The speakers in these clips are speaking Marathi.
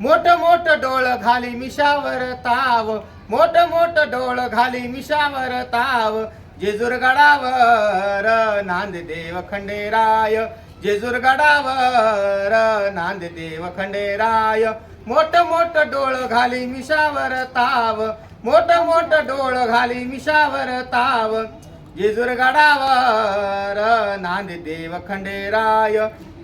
मोठ मोठ डोळ घाली मिशावर ताव. मोठ मोठ डोळ घाली मिशावर ताव. जेजूर गडावर नांददेव खंडेराय. जेजूर गडावर नांददेव खंडेराय. मोठ मोठ डोळ घाली मिशावर ताव. मोठ मोठ डोळ घाली मिशावर ताव. जेजूर गडावर नांददेव खंडेराय.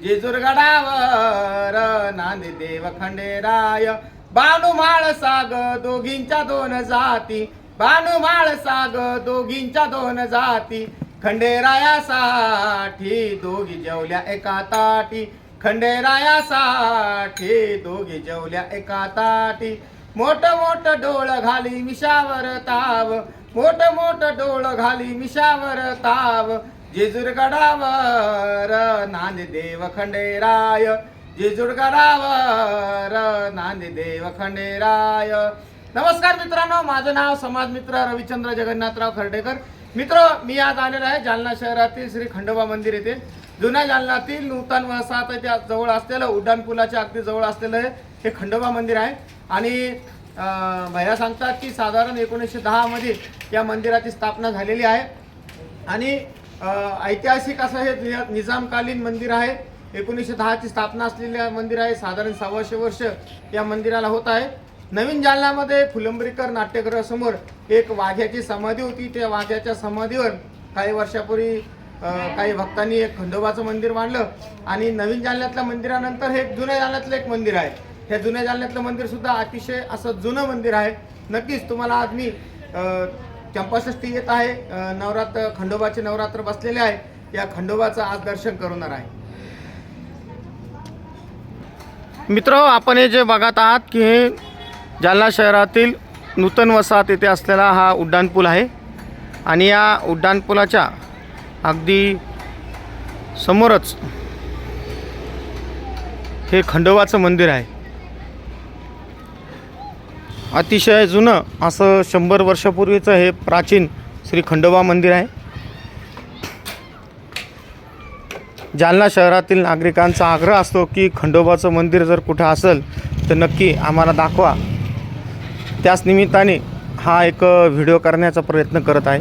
जेजूर गडावर नांददेव खंडेराय. बानुमाळ साग दोघींच्या दोन जाती. बानुमाळ साग दोघींच्या दोन जाती. खंडेरायासाठी दोघी जेवल्या एका ताटी. खंडेरायासाठी दोघी जेवल्या एका ताटी. मोठ मोठ डोळ घाली मिशावर ताव. मोठ मोठ डोळ घाली मिशावर ताव जेजुरगडावर नांददेव खंडेराय. जेजुरगडावर नांददेव खंडेराय. नमस्कार मित्रांनो माझं नाव समाज मित्र रविचंद्र जगन्नाथराव खर्डेकर. मित्र मी आज आलेलो आहे जालना शहरातील श्री खंडोबा मंदिर येथे. जुन्या जालनातील नूतन वसाहतीच्या जवळ असलेलं उड्डाणपुलाच्या अगदी जवळ असलेलं हे- खंडोबा मंदिर आहे. आणि भैया सांगतात की साधारण एकोणीसशे दहामध्ये या मंदिराची स्थापना झालेली आहे. आणि ऐतिहासिक असं हे नि- निजामकालीन मंदिर आहे. एकोणीसशे दहाची स्थापना असलेले मंदिर आहे. साधारण सव्वाशे वर्ष या मंदिराला होत आहे. नवीन जालन्यामध्ये फुलंब्रीकर नाट्यगृहासमोर एक वाघ्याची समाधी होती. त्या वाघ्याच्या समाधीवर काही वर्षापूर्वी काही भक्तांनी एक खंडोबाचं मंदिर बांधलं. आणि नवीन जालन्यातल्या मंदिरानंतर हे जुन्या जालन्यातलं एक मंदिर आहे. हे जुन्या जालन्यातलं मंदिर सुद्धा अतिशय असं जुनं मंदिर आहे. नक्कीच तुम्हाला आज मी अं, चंपाषष्ठी येत आहे नवरात्र खंडोबाचे नवरात्र बसलेले आहे. या खंडोबाचं आज दर्शन करणार आहे. मित्र आपण हे जे बघत आहात की हे जालना शहरातील नूतन वसाहत येथे असलेला हा उड्डाणपूल आहे. आणि या उड्डाणपुलाच्या अगदी समोरच हे खंडोबाचं मंदिर आहे. अतिशय जुनं असं शंभर वर्षापूर्वीचं हे प्राचीन श्री खंडोबा मंदिर आहे. जालना शहरातील नागरिकांचा आग्रह असतो की खंडोबाचं मंदिर जर कुठं असेल तर नक्की आम्हाला दाखवा. त्याच निमित्ताने हा एक व्हिडिओ करण्याचा प्रयत्न करत आहे.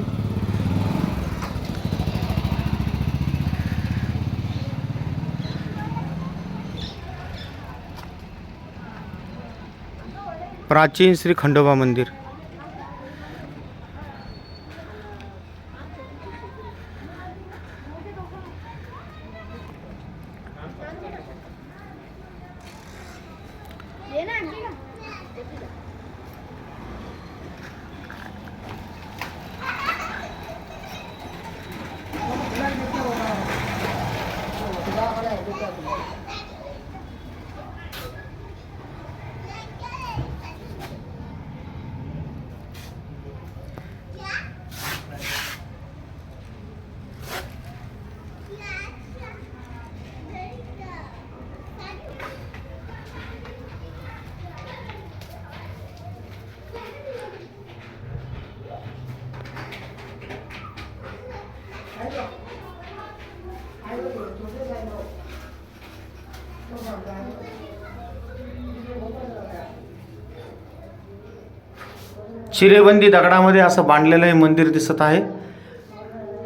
प्राचीन श्री खंडोबा मंदिर। चिरेबंदी दगडामध्ये असं बांधलेलं हे मंदिर दिसत आहे.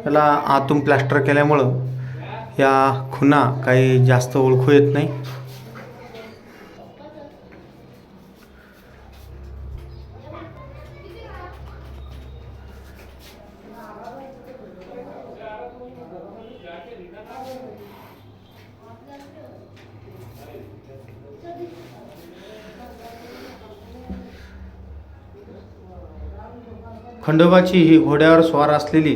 याला आतून प्लॅस्टर केल्यामुळं या खुणा काही जास्त ओळखू येत नाही. खंडोबाची ही घोड्यावर स्वार असलेली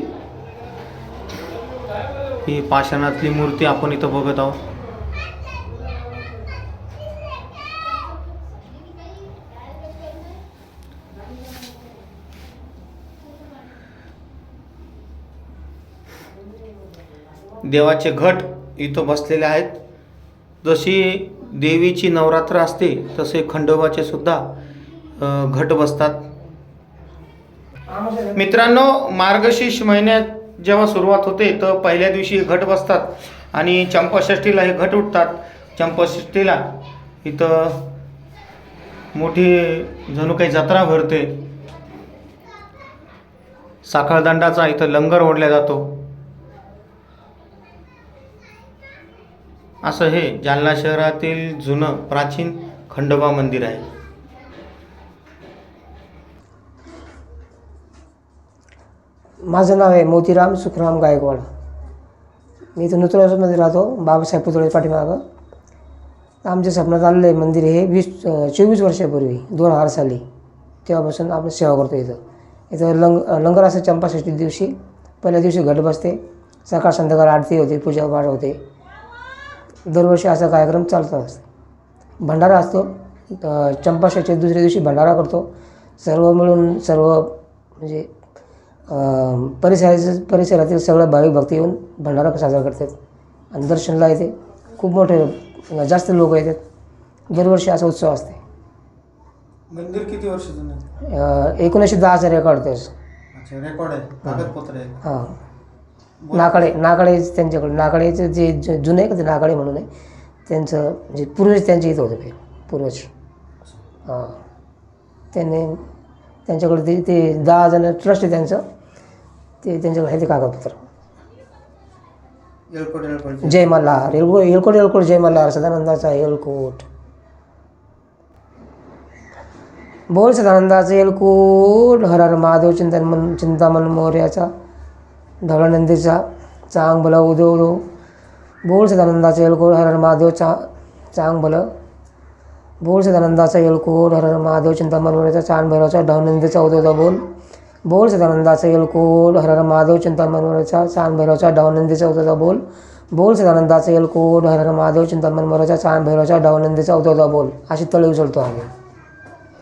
ही पाषाणातली मूर्ती आपण इथं बघत आहोत. देवाचे घट इथं बसलेले आहेत. जशी देवीची नवरात्र असते तसे खंडोबाचे सुद्धा घट बसतात. मित्रांनो मार्गशीर्ष महिन्यात जेव्हा सुरुवात होते तर पहिल्या दिवशी घट बसतात आणि चंपाषष्ठीला हे घट उठतात. चंपाषष्ठीला इथं मोठी जणू काही जत्रा भरते. साखळदंडाचा इथं लंगर ओढला जातो. असं हे जालना शहरातील जुनं प्राचीन खंडोबा मंदिर आहे. माझं नाव आहे मोतीराम सुखराम गायकवाड. मी इथं नूतनवासमध्ये राहतो बाबासाहेब पुतळे पाठीमागं. आमच्या स्वप्नात आलेलं आहे मंदिर हे वीस चोवीस वर्षापूर्वी दोन हजार साली तेव्हापासून आपण सेवा करतो इथं. इथं लंग लंगर असं चंपाषष्टी दिवशी पहिल्या दिवशी घट बसते सकाळ संध्याकाळ आरती होते पूजा पाठ होते. दरवर्षी असा कार्यक्रम चालतो. असतो भंडारा असतो चंपाषष्टी दुसऱ्या दिवशी भंडारा करतो. सर्व मिळून सर्व म्हणजे परिसराचे परिसरातील सगळं भाविक भक्ती येऊन भंडारा साजरा करतात. आणि दर्शनला येते. खूप मोठे जास्त लोक येतात. दरवर्षी असा उत्सव असते. मंदिर किती वर्ष जुनं एकोणीसशे दहाचा रेकॉर्ड अच्छा रेकॉर्ड आहे. कागदपत्र आहे. हां. नाकाळे नाकाळे त्यांच्याकडे नाकाळेचं जे जे जुनं का ते नाकाळे म्हणून आहे. त्यांचं म्हणजे पूर्वज त्यांच्या इथं होते पहिले पूर्वज. हां. त्यांनी त्यांच्याकडे ते ते दहा जण ट्रस्ट आहे त्यांचं. ते त्यांच्याकडे आहे ते कागदपत्र. जय. मल्हार. येळकोट येळकोट येळकोट जय मल्हार. सदानंदाचा येळकोट. बोल सदानंदाचा येळकोट. हर हर महादेव चिंतन मन चिंतामन मोर्याचा धवळानंदीचा चांग भलं उदो उदो बोल सदानंदाचा येळकोट. हर हर महादेव चा चांग भलं बोल सदानंदाचा येळकोट. हर हर महादेव चिंतामन मोर्याचा चांग भैरवचा ढवनंदीचा उदो उदो बोल. बोल सदानंदाचा येळकोट हर हर महादेव चिंतामन मोर्याचा चांद भैरवचा डावनंदीचा उदो बोल. बोल सदानंदाचा येळकोट हर हर महादेव चिंतामन मोर्याचा चांद भैरवचा डावनंदीचा उदो बोल. अशी तळी उचलतो आम्ही.